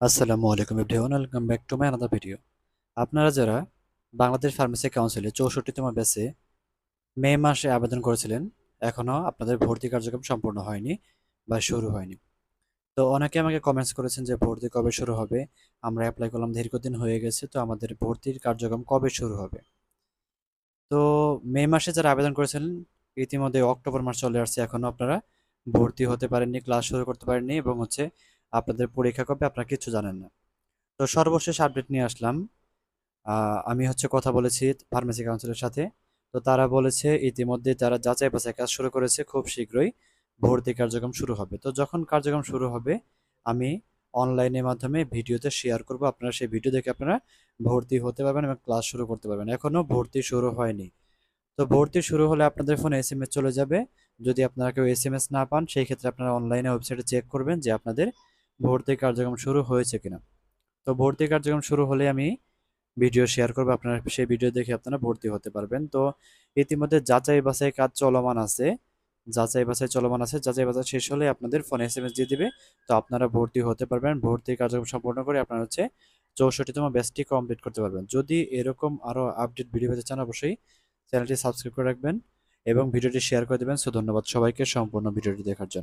আসসালামু আলাইকুম everyone, welcome back to my another video. আপনারা যারা বাংলাদেশ ফার্মেসি কাউন্সিলে চৌষট্টিতম ব্যাচে মে মাসে আবেদন করেছিলেন, এখনও আপনাদের ভর্তি কার্যক্রম সম্পূর্ণ হয়নি বা শুরু হয়নি। তো অনেকে আমাকে কমেন্টস করেছেন যে, ভর্তি কবে শুরু হবে? আমরা অ্যাপ্লাই করলাম দীর্ঘদিন হয়ে গেছে, তো আমাদের ভর্তির কার্যক্রম কবে শুরু হবে? তো মে মাসে যারা আবেদন করেছিলেন, ইতিমধ্যে অক্টোবর মাস চলে আসছে এখনও আপনারা ভর্তি হতে পারেননি, ক্লাস শুরু করতে পারেননি এবং হচ্ছে আপনাদের পরীক্ষা কবে আপনারা কিছু জানেন না। তো সর্বশেষ আপডেট নিয়ে আসলাম। আমি হচ্ছে কথা বলেছি ফার্মেসি কাউন্সিলের সাথে। তো তারা বলেছে ইতিমধ্যে তারা যাচাই বাছাই কাজ শুরু করেছে খুব শীঘ্রই ভর্তি কার্যক্রম শুরু হবে। তো যখন কার্যক্রম শুরু হবে, আমি অনলাইনের মাধ্যমে ভিডিওতে শেয়ার করব। আপনারা সেই ভিডিও দেখে আপনারা ভর্তি হতে পারবেন এবং ক্লাস শুরু করতে পারবেন। এখনও ভর্তি শুরু হয়নি। তো ভর্তি শুরু হলে আপনাদের ফোনে এস চলে যাবে। যদি আপনারা কেউ এস না পান, সেই ক্ষেত্রে আপনারা অনলাইনে ওয়েবসাইটে চেক করবেন যে আপনাদের ভর্তি কার্যক্রম শুরু হয়েছে কিনা? তো ভর্তি কার্যক্রম শুরু হলে আমি ভিডিও শেয়ার করব, আপনারা সেই ভিডিও দেখে আপনারা ভর্তি হতে পারবেন। তো ইতিমধ্যে যাচাই বাছাই কাজ চলমান আছে, যাচাই বাছাই চলমান আছে, যাচাই বাছাই শেষ হলে আপনাদের ফোনে এস এম এস দিয়ে দিবে। তো আপনারা ভর্তি হতে পারবেন, ভর্তি কার্যক্রম সম্পূর্ণ করে আপনারা হচ্ছে চৌষট্টিতম ব্যাচটি কমপ্লিট করতে পারবেন। যদি এরকম আরও আপডেট ভিডিও পেতে চান, অবশ্যই চ্যানেলটি সাবস্ক্রাইব করে রাখবেন এবং ভিডিওটি শেয়ার করে দেবেন। সো ধন্যবাদ সবাইকে সম্পূর্ণ ভিডিওটি দেখার জন্য।